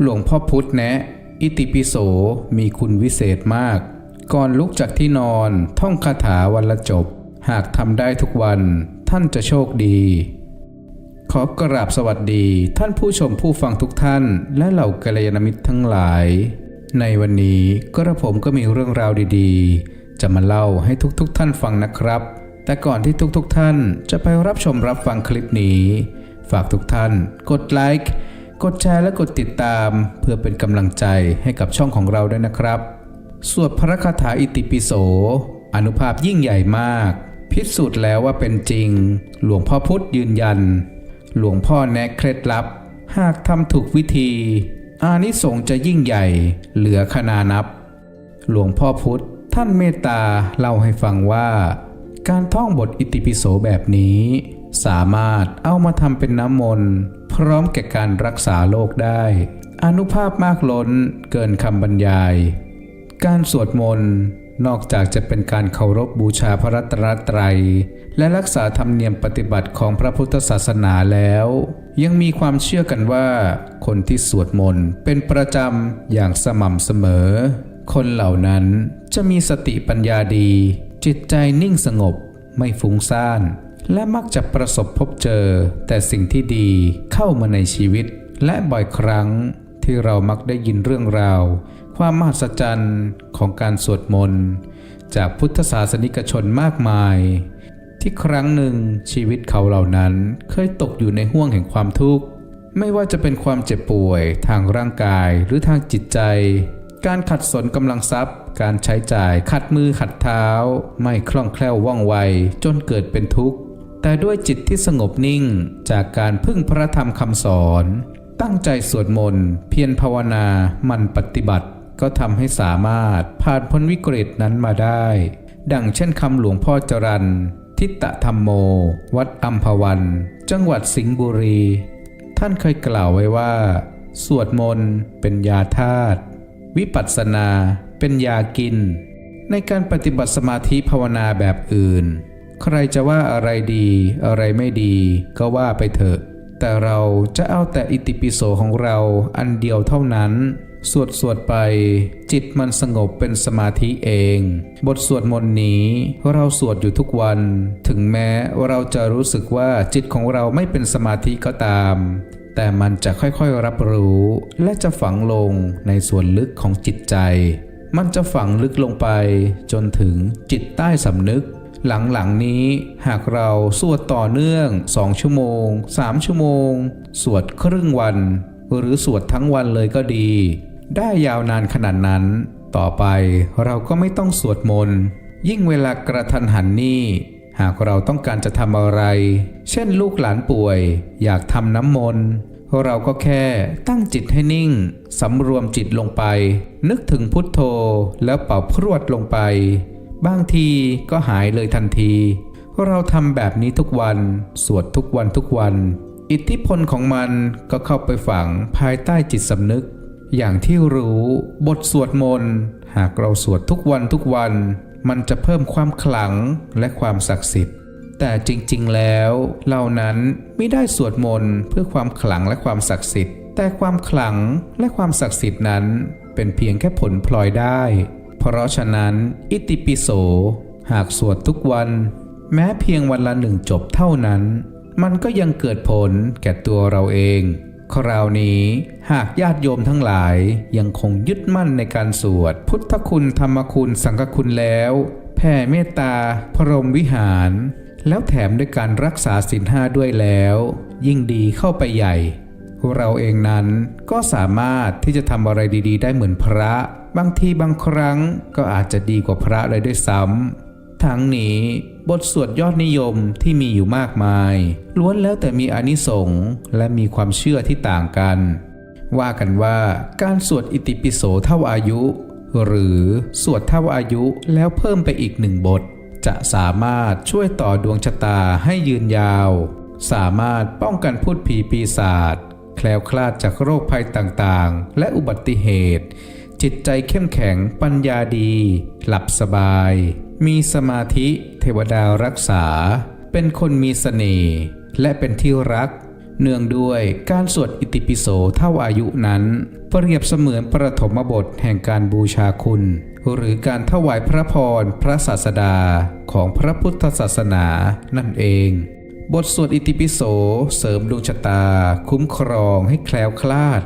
หลวงพ่อพุธแนะ อิติปิโสมีคุณวิเศษมาก ก่อนลุกจากที่นอนท่องคาถาวันละจบ หากทำได้ทุกวันท่านจะโชคดี ขอกราบสวัสดีท่านผู้ชมผู้ฟังทุกท่าน และเหล่ากัลยาณมิตรทั้งหลาย ในวันนี้กระผมก็มีเรื่องราวดีๆ จะมาเล่าให้ทุกๆทท่านฟังนะครับ แต่ก่อนที่ทุกๆทท่านจะไปรับชมรับฟังคลิปนี้ ฝากทุกท่าน กดไลค์ กดแชร์และกดติดตามเพื่อเป็นกำลังใจให้กับช่องของเราด้วยนะครับสวดพระคาถาอิติปิโส อนุภาพยิ่งใหญ่มาก พิสูจน์แล้วว่าเป็นจริง หลวงพ่อพุธยืนยัน หลวงพ่อแนะเคล็ดลับ หากทำถูกวิธี อานิสงส์จะยิ่งใหญ่ เหลือขนานับ หลวงพ่อพุธท่านเมตตาเล่าให้ฟังว่า การท่องบทอิติปิโสแบบนี้ สามารถเอามาทำเป็นน้ำมนต์พร้อมแก่การรักษาโรคได้ อนุภาพมากล้นเกินคำบรรยาย การสวดมนต์นอกจากจะเป็นการเคารพบูชาพระรัตนตรัย และรักษาธรรมเนียมปฏิบัติของพระพุทธศาสนาแล้ว ยังมีความเชื่อกันว่า คนที่สวดมนต์เป็นประจำอย่างสม่ำเสมอ คนเหล่านั้นจะมีสติปัญญาดี จิตใจนิ่งสงบไม่ฟุ้งซ่าน และมักจะประสบพบเจอแต่สิ่งที่ดีเข้ามาในชีวิต และบ่อยครั้งที่เรามักได้ยินเรื่องราว ความมหัศจรรย์ของการสวดมนต์ จากพุทธศาสนิกชนมากมาย ที่ครั้งหนึ่งชีวิตเขาเหล่านั้นเคยตกอยู่ในห่วงแห่งความทุกข์ ไม่ว่าจะเป็นความเจ็บป่วยทางร่างกายหรือทางจิตใจ การขัดสนกำลังทรัพย์ การใช้จ่ายขัดมือขัดเท้า ไม่คล่องแคล่วว่องไวจนเกิดเป็นทุกข์ แต่ด้วยจิตที่สงบนิ่งจากการพึ่งพระธรรมคำสอน ตั้งใจสวดมนต์เพียรภาวนามันปฏิบัติ ก็ทำให้สามารถผ่านพ้นวิกฤตนั้นมาได้ ดังเช่นคำหลวงพ่อจรันทิตตธรรมโม วัดอัมพวัน จังหวัดสิงห์บุรี ท่านเคยกล่าวไว้ว่า สวดมนต์เป็นยาธาตุวิปัสสนาเป็นยากิน ในการปฏิบัติสมาธิภาวนาแบบอื่น ใครจะว่าอะไรดี อะไรไม่ดี ก็ว่าไปเถอะ แต่เราจะเอาแต่อิติปิโสของเราอันเดียวเท่านั้น สวดสวดไป จิตมันสงบเป็นสมาธิเอง บทสวดมนต์นี้เราสวดอยู่ทุกวัน ถึงแม้เราจะรู้สึกว่าจิตของเราไม่เป็นสมาธิก็ตาม แต่มันจะค่อยๆรับรู้ และจะฝังลงในส่วนลึกของจิตใจ มันจะฝังลึกลงไปจนถึงจิตใต้สำนึก หลังๆนี้หากเราสวดต่อเนื่อง 2 ชั่วโมง 3 ชั่วโมง สวดครึ่งวัน หรือสวดทั้งวันเลยก็ดี ได้ยาวนานขนาดนั้น ต่อไปเราก็ไม่ต้องสวดมนต์ยิ่งเวลากระทันหันนี่ หากเราต้องการจะทำอะไร เช่นลูกหลานป่วย อยากทำน้ำมนต์เราก็แค่ตั้งจิตให้นิ่ง สำรวมจิตลงไป นึกถึงพุทโธแล้วเป่าพรวดลงไป บางทีก็หายเลยทันที เราทำแบบนี้ทุกวัน สวดทุกวันทุกวัน อิทธิพลของมันก็เข้าไปฝังภายใต้จิตสำนึก อย่างที่รู้บทสวดมนต์หากเราสวดทุกวันทุกวัน มันจะเพิ่มความขลังและความศักดิ์สิทธิ์ แต่จริงๆแล้วเหล่านั้นไม่ได้สวดมนต์เพื่อความขลังและความศักดิ์สิทธิ์ แต่ความขลังและความศักดิ์สิทธิ์นั้น เป็นเพียงแค่ผลพลอยได้ เพราะฉะนั้น อิติปิโส หากสวดทุกวัน แม้เพียงวันละหนึ่งจบเท่านั้น มันก็ยังเกิดผลแก่ตัวเราเอง คราวนี้หากญาติโยมทั้งหลายยังคงยึดมั่นในการสวด พุทธคุณธรรมคุณสังฆคุณแล้ว แผ่เมตตา พรหมวิหาร แล้วแถมด้วยการรักษาศีลห้าด้วยแล้ว ยิ่งดีเข้าไปใหญ่ เราเองนั้นก็สามารถที่จะทำอะไรดี ๆ ได้เหมือนพระ บางทีบางครั้งก็อาจจะดีกว่าพระเลยด้วยซ้ำทั้งนี้บทสวดยอดนิยมที่มีอยู่มากมาย ล้วนแล้วแต่มีอนิสงส์และมีความเชื่อที่ต่างกัน ว่ากันว่าการสวดอิติปิโสเท่าอายุ หรือสวดเท่าอายุแล้วเพิ่มไปอีกหนึ่งบท จะสามารถช่วยต่อดวงชะตาให้ยืนยาว สามารถป้องกันพูดผีปีศาจ แคล้วคลาดจากโรคภัยต่างๆ และอุบัติเหตุ จิตใจเข้มแข็งปัญญาดี หลับสบาย มีสมาธิเทวดารักษา เป็นคนมีเสน่ห์และเป็นที่รัก เนื่องด้วยการสวดอิติปิโสเท่าอายุนั้น เปรียบเสมือนประถมบทแห่งการบูชาคุณ หรือการถวายพระพรพระศาสดาของพระพุทธศาสนานั่นเอง บทสวดอิติปิโสเสริมดวงชะตา คุ้มครองให้แคล้วคลาด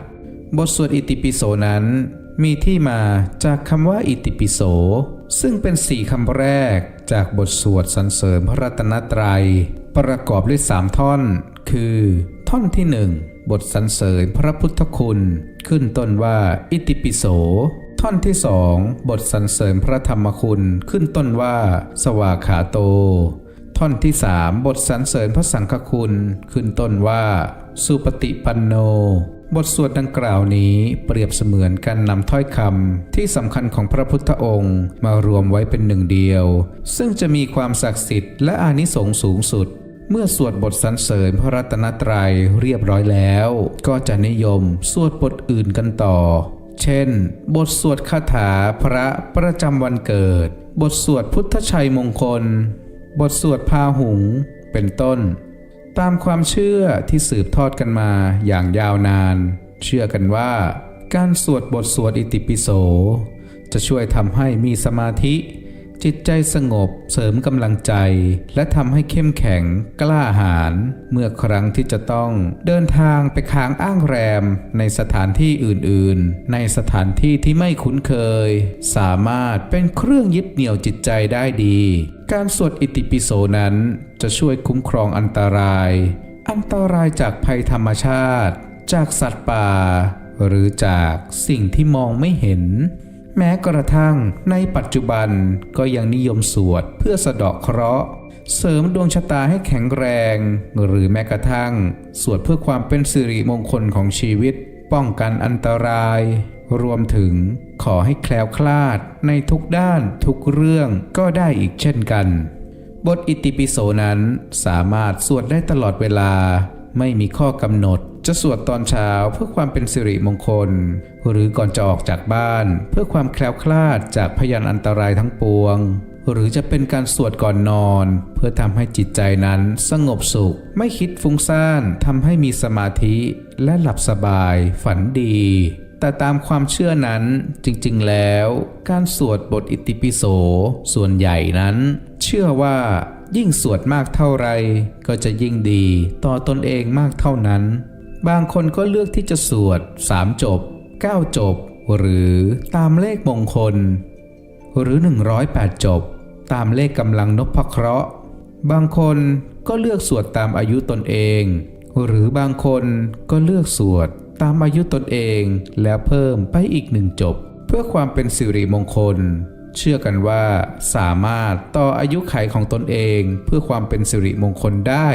บทสวดอิติปิโสนั้น มีที่มาจากคำว่าอิติปิโส ซึ่งเป็นสี่คำแรกจากบทสวดสรรเสริญพระรัตนตรัย ประกอบด้วยสามท่อน คือ ท่อนที่หนึ่งบทสรรเสริญพระพุทธคุณ ขึ้นต้นว่าอิติปิโส ท่อนที่สองบทสรรเสริญพระธรรมคุณขึ้นต้นว่า สวากขาโต ท่อนที่สามบทสรรเสริญพระสังฆคุณ ขึ้นต้นว่า สุปฏิปันโน บทสวดดังกล่าวนี้เปรียบเสมือนการนำถ้อยคำที่สำคัญของพระพุทธองค์มารวมไว้เป็นหนึ่งเดียว ซึ่งจะมีความศักดิ์สิทธิ์และอานิสงส์สูงสุด เมื่อสวดบทสรรเสริญพระรัตนตรัยเรียบร้อยแล้ว ก็จะนิยมสวดบทอื่นกันต่อ เช่น บทสวดคาถาพระประจำวันเกิด บทสวดพุทธชัยมงคล บทสวดพาหุง เป็นต้น ตามความเชื่อที่สืบทอดกันมาอย่างยาวนาน เชื่อกันว่า การสวดบทสวดอิติปิโส จะช่วยทำให้มีสมาธิ จิตใจสงบเสริมกำลังใจ และทำให้เข้มแข็งกล้าหาญเมื่อครั้งที่จะต้องเดินทางไปค้างอ้างแรมในสถานที่อื่นๆ ในสถานที่ที่ไม่คุ้นเคย สามารถเป็นเครื่องยึดเหนี่ยวจิตใจได้ดี การสวดอิติปิโสนั้นจะช่วยคุ้มครองอันตราย อันตรายจากภัยธรรมชาติ จากสัตว์ป่า หรือจากสิ่งที่มองไม่เห็น แม้กระทั่งในปัจจุบันก็ยังนิยมสวดเพื่อสะเดาะเคราะห์ เสริมดวงชะตาให้แข็งแรง หรือแม้กระทั่ง สวดเพื่อความเป็นสิริมงคลของชีวิต ป้องกันอันตราย รวมถึงขอให้แคล้วคลาดในทุกด้านทุกเรื่องก็ได้อีกเช่นกัน บทอิติปิโสนั้นสามารถสวดได้ตลอดเวลาไม่มีข้อกำหนด จะสวดตอนเช้าเพื่อความเป็นสิริมงคล หรือก่อนจะออกจากบ้าน เพื่อความแคล้วคลาดจากพยานอันตรายทั้งปวง หรือจะเป็นการสวดก่อนนอน เพื่อทำให้จิตใจนั้นสงบสุข ไม่คิดฟุ้งซ่านทำให้มีสมาธิและหลับสบาย ฝันดีแต่ตามความเชื่อนั้นจริงๆแล้ว การสวดบทอิติปิโส ส่วนใหญ่นั้น เชื่อว่ายิ่งสวดมากเท่าไร ก็จะยิ่งดีต่อตนเองมากเท่านั้น บางคนก็เลือกที่จะสวด 3 จบ 9 จบ หรือตามเลขมงคล หรือ 108 จบ ตามเลขกำลังนพเคราะห์ บางคนก็เลือกสวดตามอายุตนเอง หรือบางคนก็เลือกสวดตามอายุตนเองแล้วเพิ่มไปอีกหนึ่งจบ เพื่อความเป็นสิริมงคล เชื่อกันว่าสามารถต่ออายุไขของตนเองเพื่อความเป็นสิริมงคลได้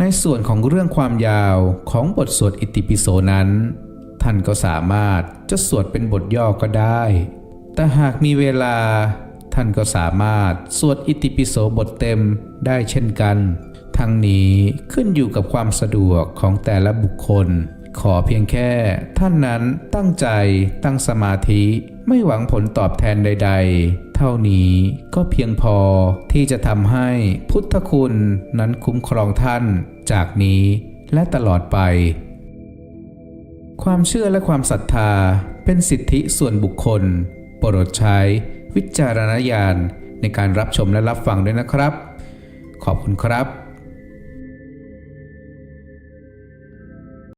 ในส่วนของเรื่องความยาวของบทสวดอิติปิโสนั้น ท่านก็สามารถจะสวดเป็นบทย่อก็ได้ แต่หากมีเวลา ท่านก็สามารถสวดอิติปิโสบทเต็มได้เช่นกัน ทั้งนี้ขึ้นอยู่กับความสะดวกของแต่ละบุคคล ขอเพียงแค่ท่านนั้นตั้งใจตั้งสมาธิไม่หวังผลตอบแทนใด ๆ ท่านี้ก็เพียงพอที่จะทำให้พุทธคุณนั้นคุ้มครองท่านจากนี้และตลอดไป ความเชื่อและความศรัทธาเป็นสิทธิส่วนบุคคล โปรดใช้วิจารณญาณในการรับชมและรับฟังด้วยนะครับ ขอบคุณครับ